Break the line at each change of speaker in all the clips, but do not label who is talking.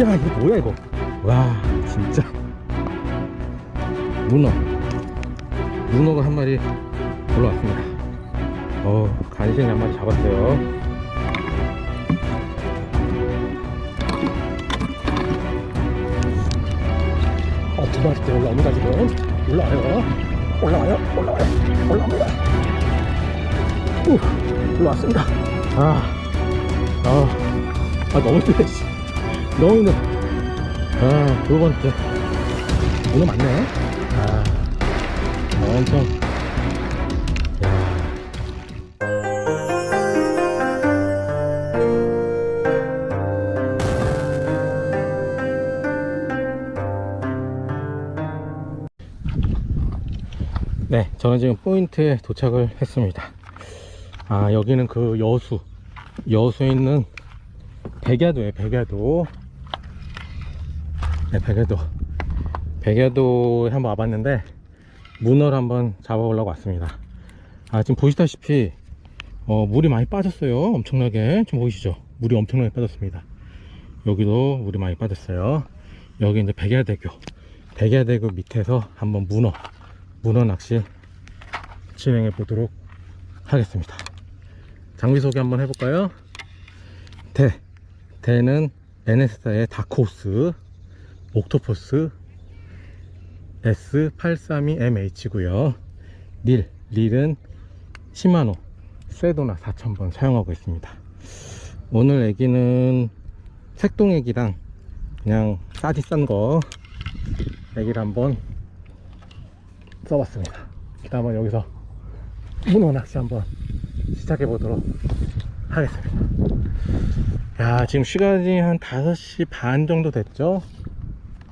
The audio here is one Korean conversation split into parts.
야 이거 뭐야 이거? 와 진짜. 문어. 문어가 한 마리 올라왔습니다. 어 간신히 한 마리 잡았어요. 어, 두 마리째 올라옵니다 지금. 올라와요. 올라와요 올라와요 올라옵니다. 우 올라왔습니다. 아, 아, 아 너무 힘들어 씨. 너무 힘들어 아, 두 번째. 문어 맞네. 아, 엄청. 야. 네, 저는 지금 포인트에 도착을 했습니다. 아, 여기는 그 여수, 여수에 있는 백야도에 백야도. 네, 백야도. 백야도에 한번 와봤는데, 문어를 한번 잡아보려고 왔습니다. 아, 지금 보시다시피, 어, 물이 많이 빠졌어요. 엄청나게. 지금 보이시죠? 물이 엄청나게 빠졌습니다. 여기도 물이 많이 빠졌어요. 여기 이제 백야대교. 백야대교 밑에서 한번 문어, 문어 낚시 진행해 보도록 하겠습니다. 장비 소개 한번 해볼까요? 대. 대는 에네스타의 다코스, 옥토퍼스 S832MH고요. 릴. 릴은 시마노 세도나 4000번 사용하고 있습니다. 오늘 애기는 색동 애기랑 그냥 싸디 싼거 애기를 한번 써봤습니다. 한번 여기서 문어 낚시 한번 시작해 보도록 하겠습니다. 야, 지금 시간이 한 5시 반 정도 됐죠?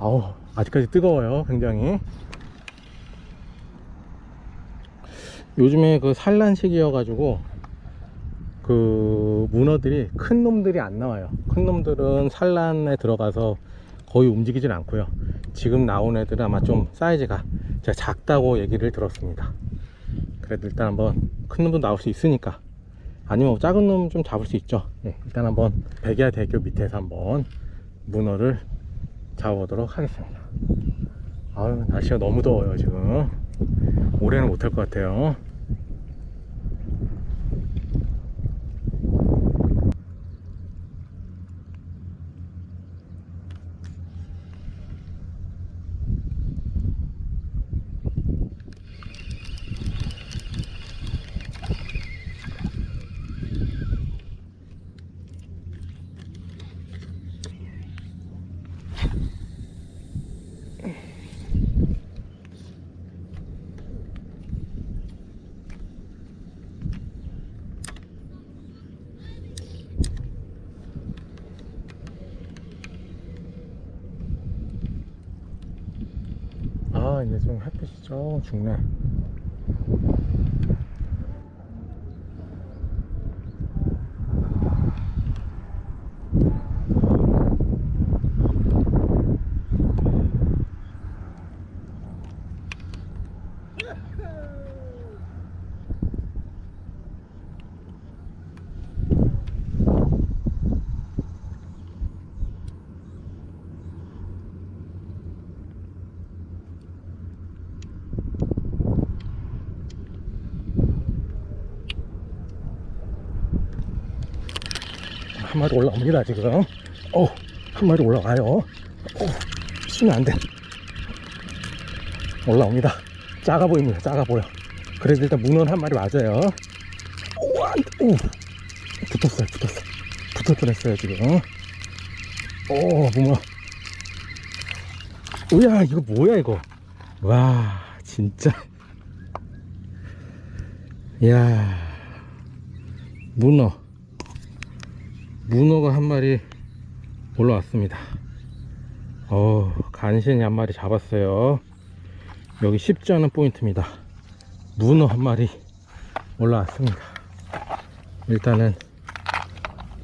아우, 아직까지 뜨거워요, 굉장히. 요즘에 그 산란 시기여 가지고, 그, 문어들이 큰 놈들이 안 나와요. 큰 놈들은 산란에 들어가서 거의 움직이질 않고요. 지금 나온 애들은 아마 좀 사이즈가 제가 작다고 얘기를 들었습니다. 그래도 일단 한번 큰 놈도 나올 수 있으니까 아니면 작은 놈 좀 잡을 수 있죠. 네, 일단 한번 백야 대교 밑에서 한번 문어를 잡아보도록 하겠습니다. 아유 날씨가 너무 더워요 지금. 올해는 못할 것 같아요. 좀 햇빛이 좀 죽네. 한 마리 올라옵니다 지금. 어 한 마리 올라와요. 어 치면 안돼. 올라옵니다. 작아 보입니다 작아 보여. 그래도 일단 문어는 한 마리 맞아요. 오와 오 붙었어요 붙었어 붙을 뻔했어요 지금. 오 문어 우야 이거 뭐야 이거? 와 진짜. 이야 문어 문어가 한 마리 올라왔습니다. 어, 간신히 한 마리 잡았어요. 여기 쉽지 않은 포인트입니다. 문어 한 마리 올라왔습니다. 일단은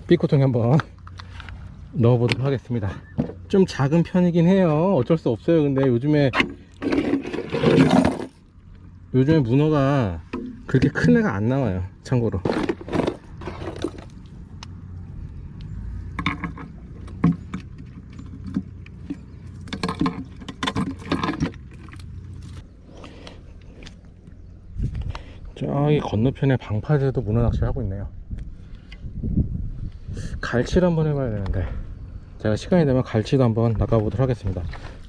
삐꼬통에 한번 넣어보도록 하겠습니다. 좀 작은 편이긴 해요. 어쩔 수 없어요. 근데 요즘에 요즘에 문어가 그렇게 큰 애가 안 나와요. 참고로. 저기 건너편에 방파제도 문어 낚시를 하고 있네요. 갈치를 한번 해봐야 되는데 제가 시간이 되면 갈치도 한번 낚아보도록 하겠습니다.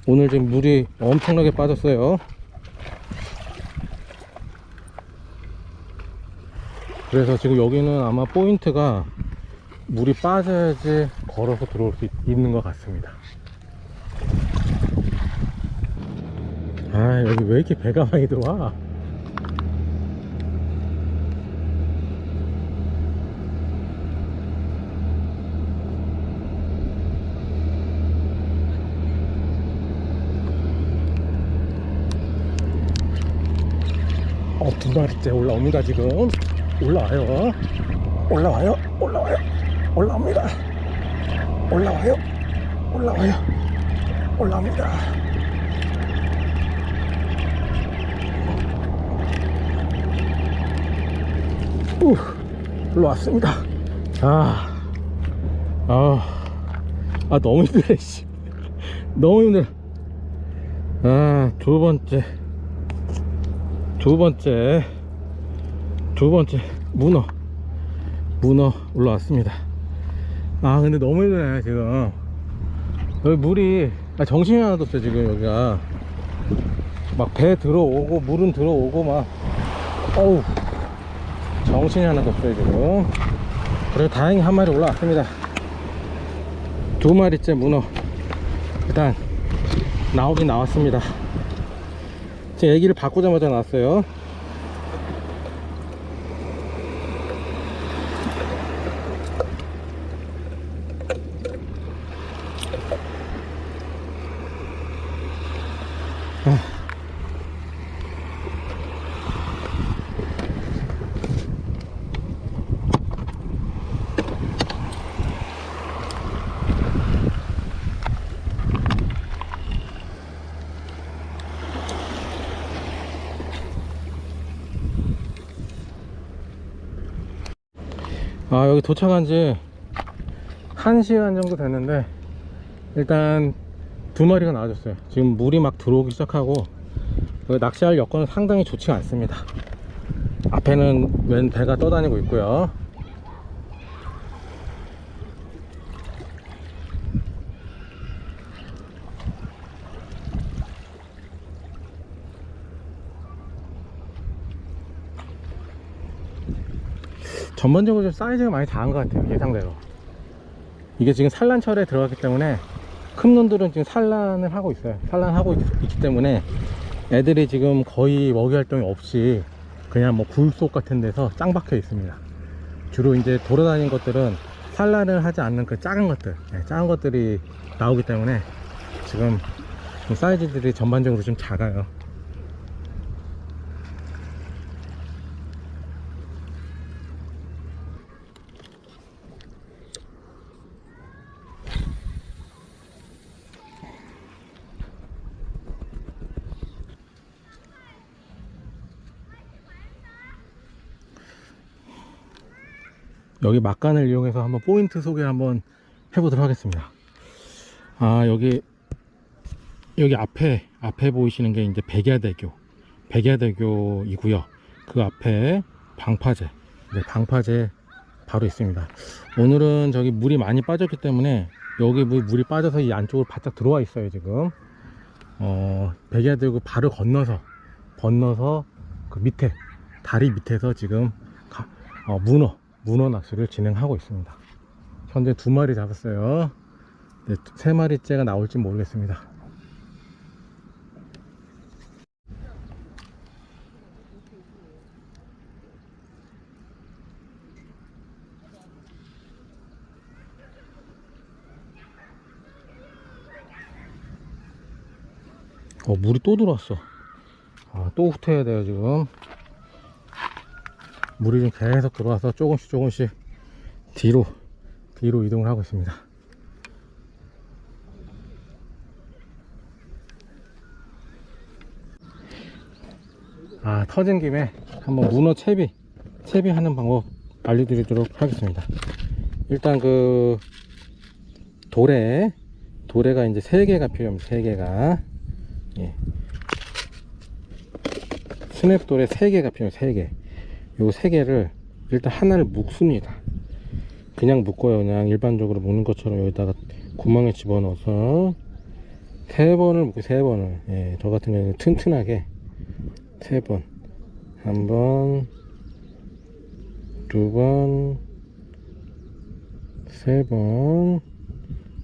오늘 지금 물이 엄청나게 빠졌어요. 그래서 지금 여기는 아마 포인트가 물이 빠져야지 걸어서 들어올 수 있, 있는 것 같습니다. 아 여기 왜 이렇게 배가 많이 들어와? 어, 두 마리째 올라옵니다, 지금. 올라와요. 올라와요. 올라와요. 올라옵니다. 올라와요. 올라와요. 올라옵니다. 우, 올라왔습니다. 아, 아, 아, 너무 힘들어, 씨. 너무 힘들어. 아, 두 번째. 두 번째 두 번째 문어 문어 올라왔습니다. 아 근데 너무 힘드네 지금. 여기 물이 아, 정신이 하나도 없어 지금 여기가. 막 배 들어오고 물은 들어오고 막. 어우 정신이 하나도 없어요 지금. 그래도 다행히 한 마리 올라왔습니다. 두 마리째 문어. 일단 나오긴 나왔습니다 제 애기를 바꾸자마자 나왔어요. 아 여기 도착한 지 1시간 정도 됐는데 일단 두 마리가 나와줬어요. 지금 물이 막 들어오기 시작하고 낚시할 여건은 상당히 좋지가 않습니다. 앞에는 웬 배가 떠다니고 있고요 전반적으로 좀 사이즈가 많이 작은 것 같아요 예상대로. 이게 지금 산란철에 들어갔기 때문에 큰 놈들은 지금 산란을 하고 있어요. 산란하고 있, 있기 때문에 애들이 지금 거의 먹이 활동이 없이 그냥 뭐 굴속 같은 데서 짱 박혀 있습니다. 주로 이제 돌아다니는 것들은 산란을 하지 않는 그 작은 것들 네, 작은 것들이 나오기 때문에 지금 좀 사이즈들이 전반적으로 좀 작아요 여기 막간을 이용해서 한번 포인트 소개를 한번 해보도록 하겠습니다. 아 여기 여기 앞에 앞에 보이시는 게 이제 백야대교 백야대교이고요. 그 앞에 방파제 네, 방파제 바로 있습니다. 오늘은 저기 물이 많이 빠졌기 때문에 여기 물- 물이 빠져서 이 안쪽으로 바짝 들어와 있어요 지금. 어 백야대교 바로 건너서 건너서 그 밑에 다리 밑에서 지금 가- 어, 문어 문어 낚시를 진행하고 있습니다. 현재 두 마리 잡았어요. 네, 세 마리째가 나올지 모르겠습니다. 어, 물이 또 들어왔어. 아, 또 후퇴해야 돼요, 지금. 물이 좀 계속 들어와서 조금씩 조금씩 뒤로 뒤로 이동을 하고 있습니다. 아 터진 김에 한번 문어 채비 채비하는 방법 알려드리도록 하겠습니다. 일단 그 돌에 돌에가 이제 세 개가 필요합니다. 세 개가 예. 스냅돌에 세 개가 필요해요. 세 개. 요 세 개를 일단 하나를 묶습니다. 그냥 묶어요. 그냥 일반적으로 묶는 것처럼 여기다가 구멍에 집어넣어서 세 번을 묶고 세 번을 예, 저 같은 경우는 튼튼하게 세 번, 한 번, 두 번, 세 번,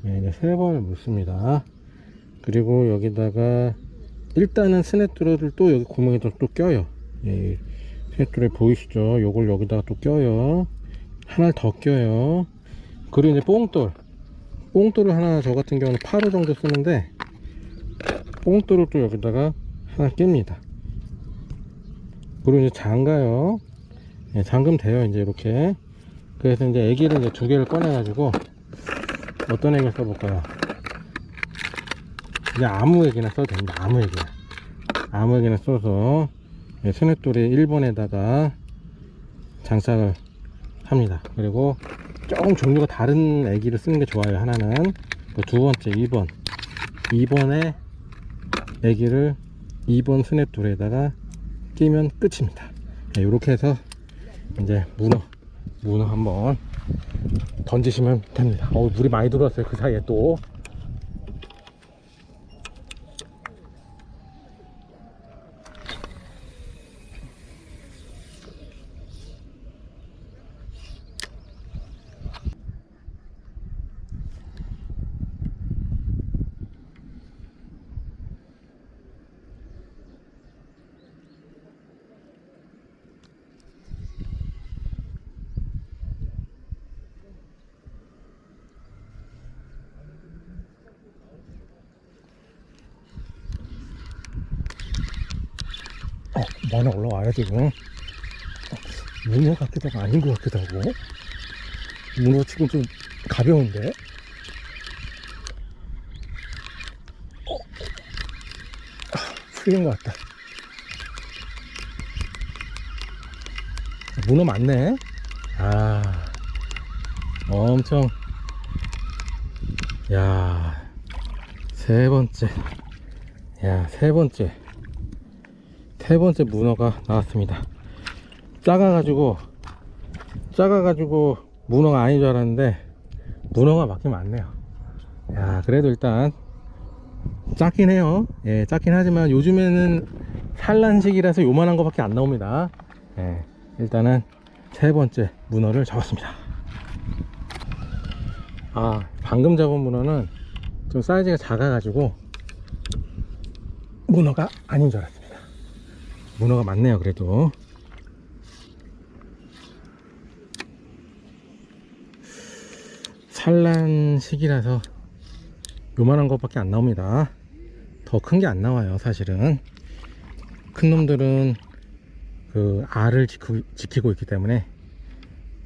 예, 이제 세 번을 묶습니다. 그리고 여기다가 일단은 스냅드로를 또 여기 구멍에다 또 껴요. 예, 스냅드로 보이시죠? 요걸 여기다가 또 껴요. 하나를 더 껴요. 그리고 이제 뽕돌. 뽕돌을 하나 저 같은 경우는 8호 정도 쓰는데 뽕돌을 또 여기다가 하나 낍니다. 그리고 이제 장가요. 예, 잠금 돼요. 이제 이렇게. 그래서 이제 애기를 이제 두 개를 꺼내가지고 어떤 애기를 써볼까요? 그냥 아무 애기나 써도 됩니다. 아무 애기나. 아무 애기나 써서 예, 스냅돌이 1번에다가 장착을 합니다. 그리고 조금 종류가 다른 애기를 쓰는 게 좋아요. 하나는 그두 번째 2번 2번에 애기를 2번 스냅돌에다가 끼면 끝입니다. 이렇게 해서 이제 문어 문어 한번 던지시면 됩니다. 어 물이 많이 들어왔어요. 그 사이에 또 어, 많이 올라와요 지금 문어 같기도 하고 아닌 것 같기도 하고. 문어 지금 좀 가벼운데? 어. 아, 풀린 것 같다. 문어 많네. 아 엄청. 야 세 번째. 야 세 번째 세 번째 문어가 나왔습니다. 작아가지고, 작아가지고 문어가 아닌 줄 알았는데, 문어가 맞긴 맞네요. 야, 그래도 일단, 작긴 해요. 예, 작긴 하지만 요즘에는 산란식이라서 요만한 거 밖에 안 나옵니다. 예, 일단은 세 번째 문어를 잡았습니다. 아, 방금 잡은 문어는 좀 사이즈가 작아가지고, 문어가 아닌 줄 알았습니다. 문어가 많네요 그래도. 산란 시기라서 요만한 것밖에 안 나옵니다. 더 큰 게 안 나와요 사실은. 큰 놈들은 그 알을 지키고, 지키고 있기 때문에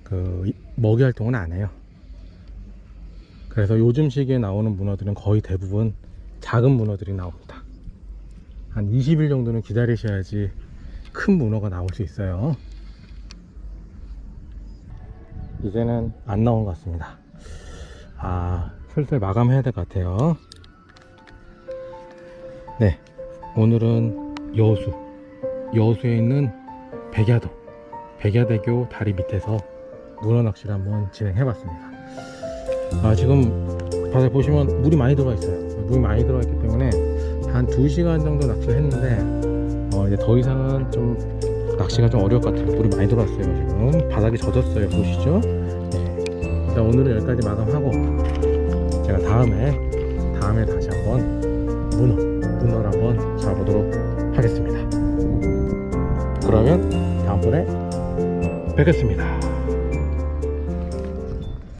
그 이- 먹이 활동은 안 해요. 그래서 요즘 시기에 나오는 문어들은 거의 대부분 작은 문어들이 나옵니다 한 20일 정도는 기다리셔야지 큰 문어가 나올 수 있어요. 이제는 안 나온 것 같습니다. 아, 슬슬 마감해야 될 것 같아요. 네, 오늘은 여수, 여수에 있는 백야도, 백야대교 다리 밑에서 문어 낚시를 한번 진행해 봤습니다. 아, 지금 바다에 보시면 물이 많이 들어가 있어요. 물이 많이 들어가 있기 때문에 한 2시간 정도 낚시를 했는데 어, 이제 더 이상은 좀 낚시가 좀 어려울 것 같아요. 물이 많이 들어왔어요. 지금 바닥이 젖었어요. 보시죠? 네. 일단 오늘은 여기까지 마감하고 제가 다음에 다음에 다시 한번 문어 문어를 한번 잡아보도록 하겠습니다. 그러면 다음번에 뵙겠습니다.